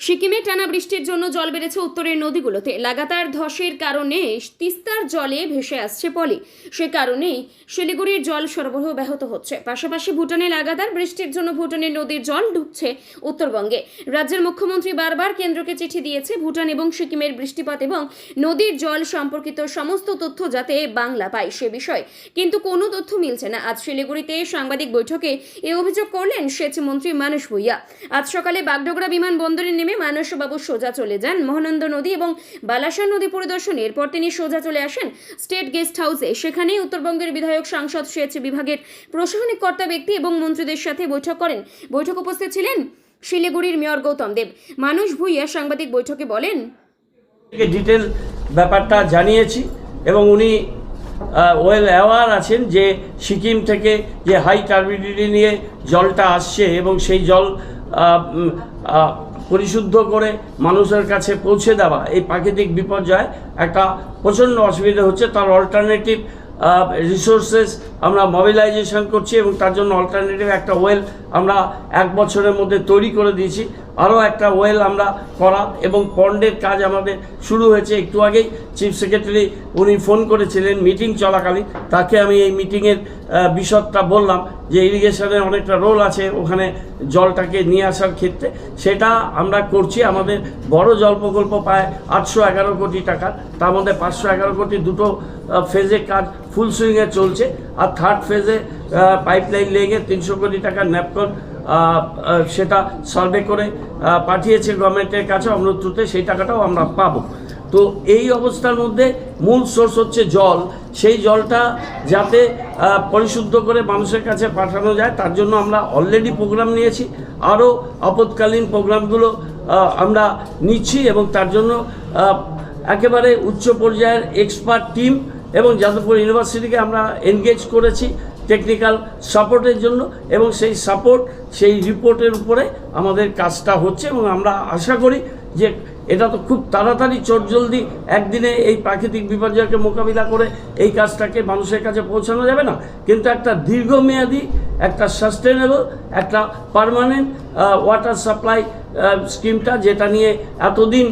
সিকিমে টানা বৃষ্টির জন্য জল বেড়েছে উত্তরের নদীগুলোতে। লাগাতার ধসের কারণে তিস্তার জলে ভেসে আসছে পলি। সে কারণেই শিলিগুড়ির জল সরবরাহ ব্যাহত হচ্ছে। পাশাপাশি ভুটানে লাগাতার বৃষ্টির জন্য ভুটানের নদীর জল ঢুকছে উত্তরবঙ্গে। রাজ্যের মুখ্যমন্ত্রী বারবার কেন্দ্রকে চিঠি দিয়েছে ভুটান এবং সিকিমের বৃষ্টিপাত এবং নদীর জল সম্পর্কিত সমস্ত তথ্য যাতে বাংলা পায় সে বিষয়। কিন্তু কোনো তথ্য মিলছে না। আজ শিলিগুড়িতে সাংবাদিক বৈঠকে এ অভিযোগ করলেন সেচ মন্ত্রী মানুষ ভুইয়া। আজ সকালে বাগডোগরা বিমানবন্দরে নেমে মানসবাবু সোজা চলে যান মহানন্দ নদী এবং বালাসা নদী পরিদর্শনে। এরপর তিনি সোজা চলে আসেন স্টেট গেস্ট হাউসে। সেখানেই উত্তরবঙ্গের বিধায়ক সাংসদ সেচ বিভাগের প্রশাসনিক কর্তা ব্যক্তি এবং মন্ত্রীদের সাথে বৈঠক করেন। বৈঠক উপস্থিত ছিলেন শিলিগুড়ির মেয়র গৌতম দেব। মানুষ ভুইয়া সাংবাদিক বৈঠকে বলেন ডিটেল ব্যাপারটা জানিয়েছি এবং উনি ওয়েল অ্যাওয়ার আছেন যে সিকিম থেকে যে হাই টার্বিডিটি নিয়ে জলটা আসছে এবং সেই জল পরিশুদ্ধ করে মানুষের কাছে পৌঁছে দেওয়া, এই প্রাকৃতিক বিপর্যয় একটা প্রচণ্ড অসুবিধা হচ্ছে। তার অল্টারনেটিভ রিসোর্সেস আমরা মোবিলাইজেশন করছি এবং তার জন্য অল্টারনেটিভ একটা ওয়েল আমরা এক বছরের মধ্যে তৈরি করে দিয়েছি। আরও একটা ওয়েল আমরা করা এবং পন্ডের কাজ আমাদের শুরু হয়েছে একটু আগেই। চিফ সেক্রেটারি উনি ফোন করেছিলেন মিটিং চলাকালীন। তাকে আমি এই মিটিংয়ের বিশদটা বললাম যে ইরিগেশনের অনেকটা রোল আছে ওখানে জলটাকে নিয়ে আসার ক্ষেত্রে। সেটা আমরা করছি। আমাদের বড় জল প্রকল্প প্রায় আটশো এগারো কোটি টাকা। তার মধ্যে পাঁচশো এগারো কোটি দুটো ফেজে কাজ ফুল সুইংয়ে চলছে। আর থার্ড ফেজে পাইপলাইন লেগে তিনশো কোটি টাকা ন্যাপকন সেটা সার্ভে করে পাঠিয়েছে গভর্নমেন্টের কাছে অমৃততে সেই টাকাটাও আমরা পাবো। তো এই অবস্থার মধ্যে মূল সোর্স হচ্ছে জল। সেই জলটা যাতে পরিশুদ্ধ করে মানুষের কাছে পাঠানো যায়, তার জন্য আমরা অলরেডি প্রোগ্রাম নিয়েছি। আরও আপৎকালীন প্রোগ্রামগুলো আমরা নিচ্ছি এবং তার জন্য একেবারে উচ্চ পর্যায়ের এক্সপার্ট টিম এবং যাদবপুর ইউনিভার্সিটিকে আমরা এনগেজ করেছি। টেকনিক্যাল সাপোর্টের জন্য এবং সেই সাপোর্ট সেই রিপোর্টের উপরে আমাদের কাজটা হচ্ছে এবং আমরা আশা করি যে এটা তো খুব তাড়াতাড়ি চটজলদি একদিনে এই প্রাকৃতিক বিপর্যয়কে মোকাবিলা করে এই কাজটাকে মানুষের কাছে পৌঁছানো যাবে না। কিন্তু একটা দীর্ঘমেয়াদী, একটা সাস্টেনেবল একটা পারমানেন্ট ওয়াটার সাপ্লাই স্কিমটা যেটা নিয়ে এতদিন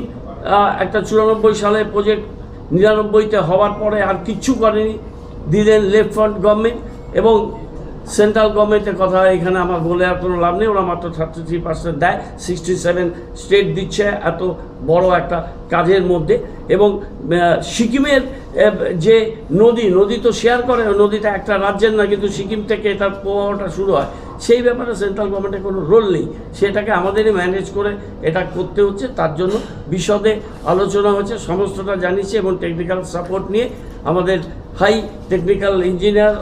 একটা চুরানব্বই সালে প্রজেক্ট নিরানব্বইতে হওয়ার পরে আর কিচ্ছু করেনি। দিলেন লেফট ফ্রন্ট গভর্নমেন্ট এবং সেন্ট্রাল গভর্নমেন্টের কথা এখানে আমার বলে আর কোনো লাভ নেই, ওরা মাত্র থার্টি থ্রি পার্সেন্ট দেয় সিক্সটি সেভেন স্টেট দিচ্ছে, এত বড় একটা কাজের মধ্যে। এবং সিকিমের যে নদী নদী তো শেয়ার করে, নদীটা একটা রাজ্যের না, কিন্তু সিকিম থেকে এটার প্রবাহটা শুরু হয়। সেই ব্যাপারে সেন্ট্রাল গভর্নমেন্টের কোনো রোল নেই। সেটাকে আমাদেরই ম্যানেজ করে এটা করতে হচ্ছে। তার জন্য বিশদে আলোচনা হচ্ছে সমস্তটা জানিয়েছি এবং টেকনিক্যাল সাপোর্ট নিয়ে আমাদের হাই টেকনিক্যাল ইঞ্জিনিয়ার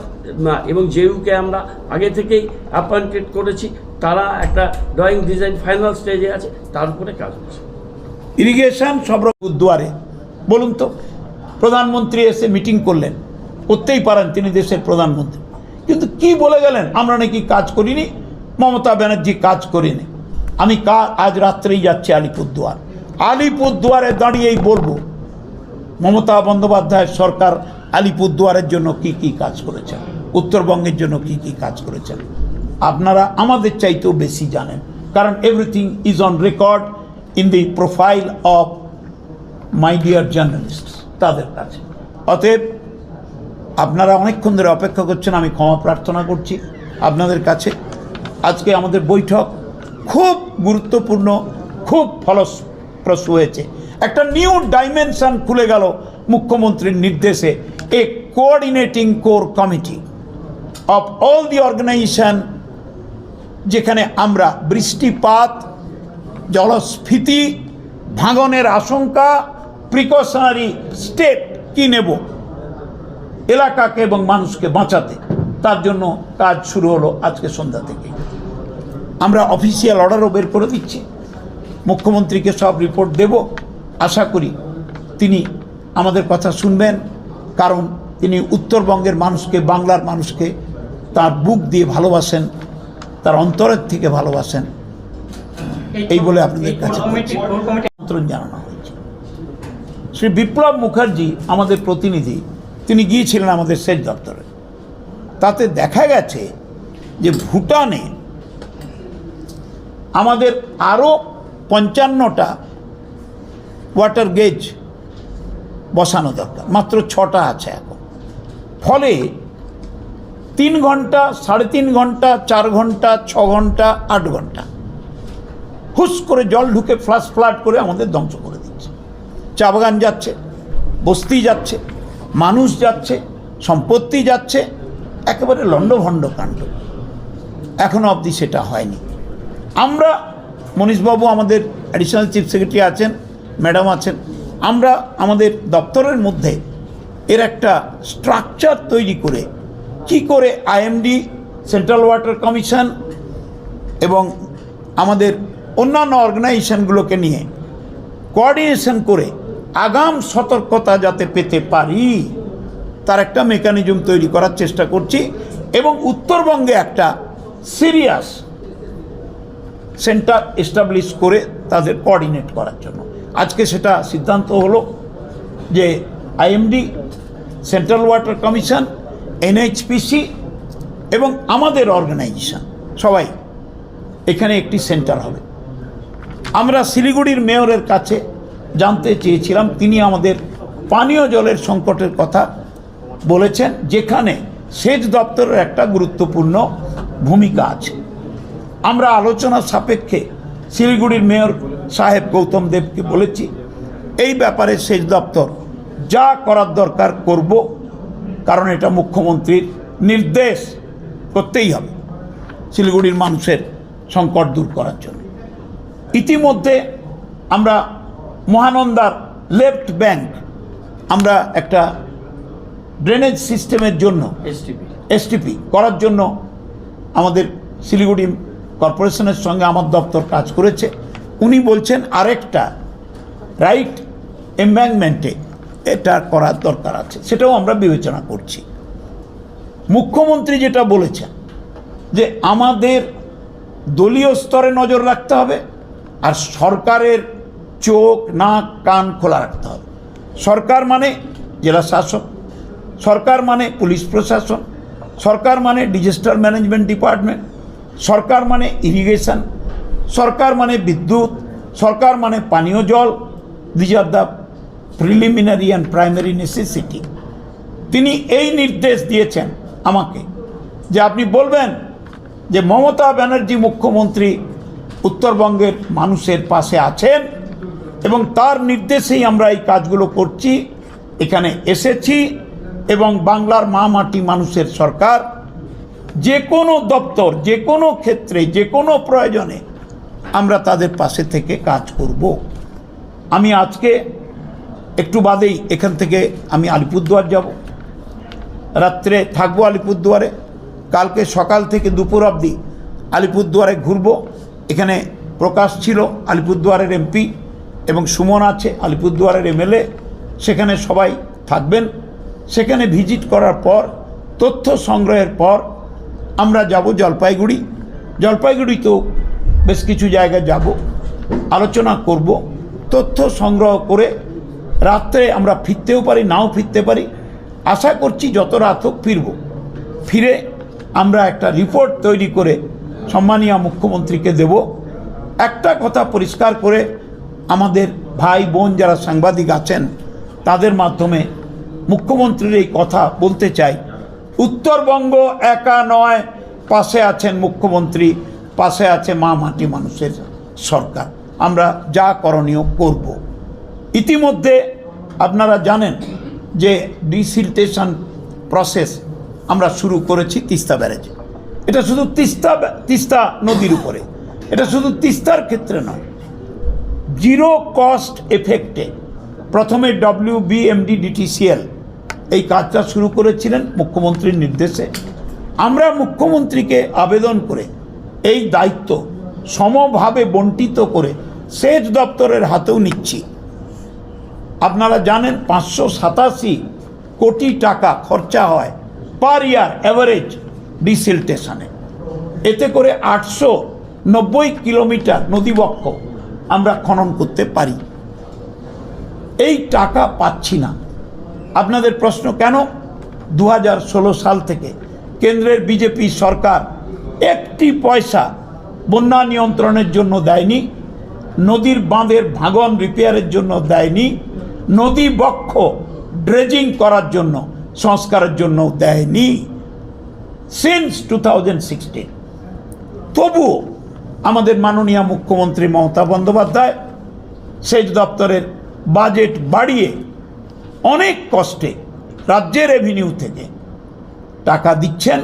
এবং জেইউকে আমরা আগে থেকেই অ্যাপয়েন্টেড করেছি। তারা একটা ড্রয়িং ডিজাইন ফাইনাল স্টেজে আছে তার উপরে কাজ হচ্ছে। ইরিগেশন সব দুয়ারে। বলুন তো, প্রধানমন্ত্রী এসে মিটিং করলেন, করতেই পারেন তিনি দেশের প্রধানমন্ত্রী। কিন্তু কি বলে গেলেন? আমরা নাকি কাজ করিনি, মমতা ব্যানার্জি কাজ করিনি। আমি কা, আজ রাত্রেই যাচ্ছি আলিপুরদুয়ার। আলিপুরদুয়ারে দাঁড়িয়েই বলব, মমতা বন্দ্যোপাধ্যায়ের সরকার আলিপুরদুয়ারের জন্য কি কি কাজ করেছেন, উত্তরবঙ্গের জন্য কি কি কাজ করেছেন। আপনারা আমাদের চাইতেও বেশি জানেন, কারণ everything is on record in the profile of my dear journalist তাদের কাছে। অতএব, আপনারা অনেকক্ষণ ধরে অপেক্ষা করছেন, আমি ক্ষমা প্রার্থনা করছি আপনাদের কাছে। আজকে আমাদের বৈঠক খুব গুরুত্বপূর্ণ, খুব ফলপ্রসূ হয়েছে। একটা নিউ ডাইমেনশন খুলে গেল মুখ্যমন্ত্রীর নির্দেশে a coordinating core committee of all the organisation যেখানে আমরা বৃষ্টিপাত, জলস্ফীতি, ভাঙনের আশঙ্কা প্রিকশনারি স্টেপ কী নেব? এলাকাকে এবং মানুষকে বাঁচাতে। তার জন্য কাজ শুরু হলো আজকে সন্ধ্যা থেকে। আমরা অফিসিয়াল অর্ডারও বের করে দিচ্ছি। মুখ্যমন্ত্রীকে সব রিপোর্ট দেব। আশা করি তিনি আমাদের কথা শুনবেন। কারণ তিনি উত্তরবঙ্গের মানুষকে বাংলার মানুষকে তার বুক দিয়ে ভালোবাসেন তার অন্তরের থেকে ভালোবাসেন। এই বলে আপনাদের কাছে। আমন্ত্রণ জানানো হয়েছে। শ্রী বিপ্লব মুখার্জি আমাদের প্রতিনিধি। তিনি গিয়েছিলেন আমাদের সেচ দপ্তরে। তাতে দেখা গেছে যে ভুটানে আমাদের আরও পঞ্চান্নটা ওয়াটার গেজ বসানো দরকার। মাত্র ছটা আছে এখন। ফলে তিন ঘণ্টা, সাড়ে তিন ঘণ্টা, চার ঘণ্টা, ছ ঘণ্টা, আট ঘণ্টা। হুস করে জল ঢুকে ফ্লাশ ফ্লাড করে আমাদের ধ্বংস করে চা বাগান যাচ্ছে, বস্তি যাচ্ছে, মানুষ যাচ্ছে, সম্পত্তি যাচ্ছে, একেবারে লণ্ডভণ্ড কাণ্ড। এখনও অবধি সেটা হয়নি। আমরা মনীষবাবু আমাদের অ্যাডিশনাল চিফ সেক্রেটারি আছেন ম্যাডাম আছেন, আমরা আমাদের দপ্তরের মধ্যে এর একটা স্ট্রাকচার তৈরি করে কি করে আইএমডি সেন্ট্রাল ওয়াটার কমিশন এবং আমাদের অন্যান্য অর্গানাইজেশনগুলোকে নিয়ে কোঅর্ডিনেশন করে আগাম সতর্কতা যাতে পেতে পারি, তার একটা মেকানিজম তৈরি করার চেষ্টা করছি। এবং উত্তরবঙ্গে একটা সিরিয়াস সেন্টার এস্টাবলিশ করে তাদের কোঅর্ডিনেট করার জন্য। আজকে সেটা সিদ্ধান্ত হলো যে IMD central water commission NHPC এবং আমাদের অর্গানাইজেশন সবাই এখানে একটি সেন্টার হবে। আমরা শিলিগুড়ির মেয়রের কাছে জানতে চেয়েছিলাম, তিনি আমাদের পানীয় জলের সংকটের কথা বলেছেন, যেখানে সেচ দপ্তরের একটা গুরুত্বপূর্ণ ভূমিকা আছে। আমরা আলোচনা সাপেক্ষে শিলিগুড়ির মেয়র সাহেব গৌতম দেবকে বলেছি, এই ব্যাপারে সেচ দপ্তর যা করার দরকার করব, কারণ এটা মুখ্যমন্ত্রীর নির্দেশ করতেই হবে শিলিগুড়ির মানুষের সংকট দূর করার জন্য। ইতিমধ্যে আমরা মহানন্দার লেফট ব্যাংক আমরা একটা ড্রেনেজ সিস্টেমের জন্য এসটিপি এসটিপি করার জন্য আমাদের শিলিগুড়ি কর্পোরেশনের সঙ্গে আমার দপ্তর কাজ করেছে। উনি বলছেন আরেকটা রাইট এম্ব্যাংমেন্টে এটা করার দরকার আছে সেটাও আমরা বিবেচনা করছি। মুখ্যমন্ত্রী যেটা বলেছেন যে আমাদের দলীয় স্তরে নজর রাখতে হবে আর সরকারের চোখ, নাক, কান খোলা রাখতে হবে। সরকার মানে জেলা শাসক, সরকার মানে পুলিশ প্রশাসন, সরকার মানে ডিজাস্টার ম্যানেজমেন্ট ডিপার্টমেন্ট, সরকার মানে ইরিগেশন, সরকার মানে বিদ্যুৎ, সরকার মানে পানীয় জল these are the preliminary and primary necessity তিনি এই নির্দেশ দিয়েছেন আমাকে যে আপনি বলবেন যে মমতা ব্যানার্জি মুখ্যমন্ত্রী উত্তরবঙ্গের মানুষের পাশে আছেন এবং তার নির্দেশেই আমরা এই কাজগুলো করছি। এখানে এসেছি এবং বাংলার মা মাটি মানুষের সরকার। যে কোনো দপ্তর, যে কোনো ক্ষেত্রে, যে কোনো প্রয়োজনে আমরা তাদের পাশে থেকে কাজ করব। আমি আজকে একটু বাদেই এখান থেকে আমি আলিপুরদুয়ার যাব। রাত্রে থাকব আলিপুরদুয়ারে। কালকে সকাল থেকে দুপুর অবধি আলিপুরদুয়ারে ঘুরব। এখানে প্রকাশ ছিল আলিপুরদুয়ারের এমপি এবং সুমন আছে আলিপুরদুয়ারের এমএলএ, সেখানে সবাই থাকবেন। সেখানে ভিজিট করার পর, তথ্য সংগ্রহের পর আমরা যাব জলপাইগুড়ি। জলপাইগুড়িতেও বেশ কিছু জায়গায় যাব, আলোচনা করব, তথ্য সংগ্রহ করে রাত্রে আমরা ফিরতেও পারি, নাও ফিরতে পারি। আশা করছি যত রাত হোক ফিরব। ফিরে আমরা একটা রিপোর্ট তৈরি করে সম্মানীয় মুখ্যমন্ত্রীকে দেব। একটা কথা পরিষ্কার করে আমাদের ভাই বোন যারা সাংবাদিক আছেন, তাদের মাধ্যমে মুখ্যমন্ত্রীর এই কথা বলতে চাই। উত্তরবঙ্গ একা নয়, পাশে আছেন মুখ্যমন্ত্রী, পাশে আছে মা মাটি মানুষের সরকার। আমরা যা করণীয় করব। ইতিমধ্যে আপনারা জানেন যে ডিসিলটেশন প্রসেস আমরা শুরু করেছি তিস্তা ব্যারেজে। এটা শুধু তিস্তা তিস্তা নদীর উপরে। এটা শুধু তিস্তার ক্ষেত্রে নয় জিরো কস্ট এফেক্টে প্রথমে ডব্লিউ বিএমডি ডিটিসিএল এই কাজটা শুরু করেছিলেন মুখ্যমন্ত্রীর নির্দেশে। আমরা মুখ্যমন্ত্রীকে আবেদন করে এই দায়িত্ব সমভাবে বন্টিত করে সেচ দপ্তরের হাতেও নিচ্ছি। আপনারা জানেন পাঁচশো সাতাশি কোটি টাকা খরচা হয় পার ইয়ার অ্যাভারেজ ডিসিলটেশনে। এতে করে আটশো নব্বই কিলোমিটার নদীবক্ষ আমরা খনন করতে পারি। এই টাকা পাচ্ছি না। আপনাদের প্রশ্ন, কেন? দু হাজার ষোলো সাল থেকে কেন্দ্রের বিজেপি সরকার একটি পয়সা বন্যা নিয়ন্ত্রণের জন্য দেয়নি, নদীর বাঁধের ভাঙন রিপেয়ারের জন্য দেয়নি, নদী বক্ষ ড্রেজিং করার জন্য, সংস্কারের জন্য দেয়নি। সিন্স টু থাউজেন্ড সিক্সটিন তবুও আমাদের মাননীয় মুখ্যমন্ত্রী মমতা বন্দ্যোপাধ্যায়, সেচ দপ্তরের বাজেট বাড়িয়ে অনেক কষ্টে রাজ্যের রেভিনিউ থেকে টাকা দিচ্ছেন,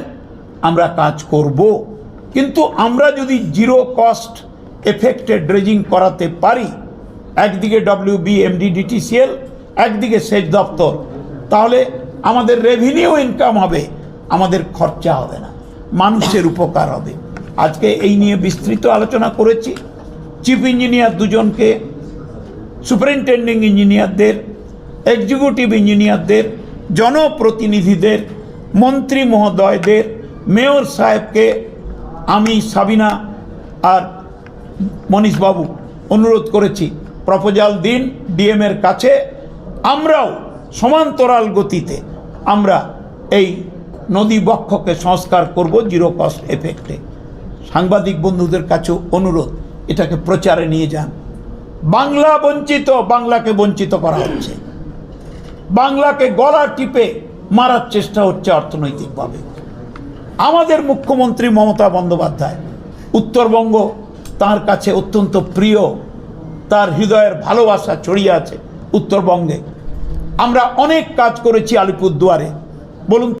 আমরা কাজ করব। কিন্তু আমরা যদি জিরো কস্ট এফেক্টে ড্রেজিং করাতে পারি, একদিকে ডব্লিউ বি এমডিডিটিসিএল একদিকে সেচ দপ্তর, তাহলে আমাদের রেভিনিউ ইনকাম হবে, আমাদের খরচা হবে না, মানুষের উপকার হবে। আজকে এই নিয়ে বিস্তৃত আলোচনা করেছি। চিফ ইঞ্জিনিয়ার দুজনকে সুপারিনটেন্ডিং ইঞ্জিনিয়ারদের এক্সিকিউটিভ ইঞ্জিনিয়ারদের জনপ্রতিনিধিদের, মন্ত্রী মহোদয়দের মেয়র সাহেবকে আমি সাবিনা আর মনীষবাবু অনুরোধ করেছি। প্রপোজাল দিন ডিএমের কাছে। আমরাও সমান্তরাল গতিতে আমরা এই নদী বক্ষকে সংস্কার করব জিরো কস্ট এফেক্টে সাংবাদিক বন্ধুদের কাছেও অনুরোধ, এটাকে প্রচারে নিয়ে যান। বাংলা বঞ্চিত, বাংলাকে বঞ্চিত করা হচ্ছে। বাংলাকে গলা টিপে মারার চেষ্টা হচ্ছে অর্থনৈতিকভাবে। আমাদের মুখ্যমন্ত্রী মমতা বন্দ্যোপাধ্যায় উত্তরবঙ্গ তার কাছে অত্যন্ত প্রিয়, তার হৃদয়ের ভালোবাসা ছড়িয়ে আছে উত্তরবঙ্গে। আমরা অনেক কাজ করেছি আলিপুরদুয়ারে। বলুন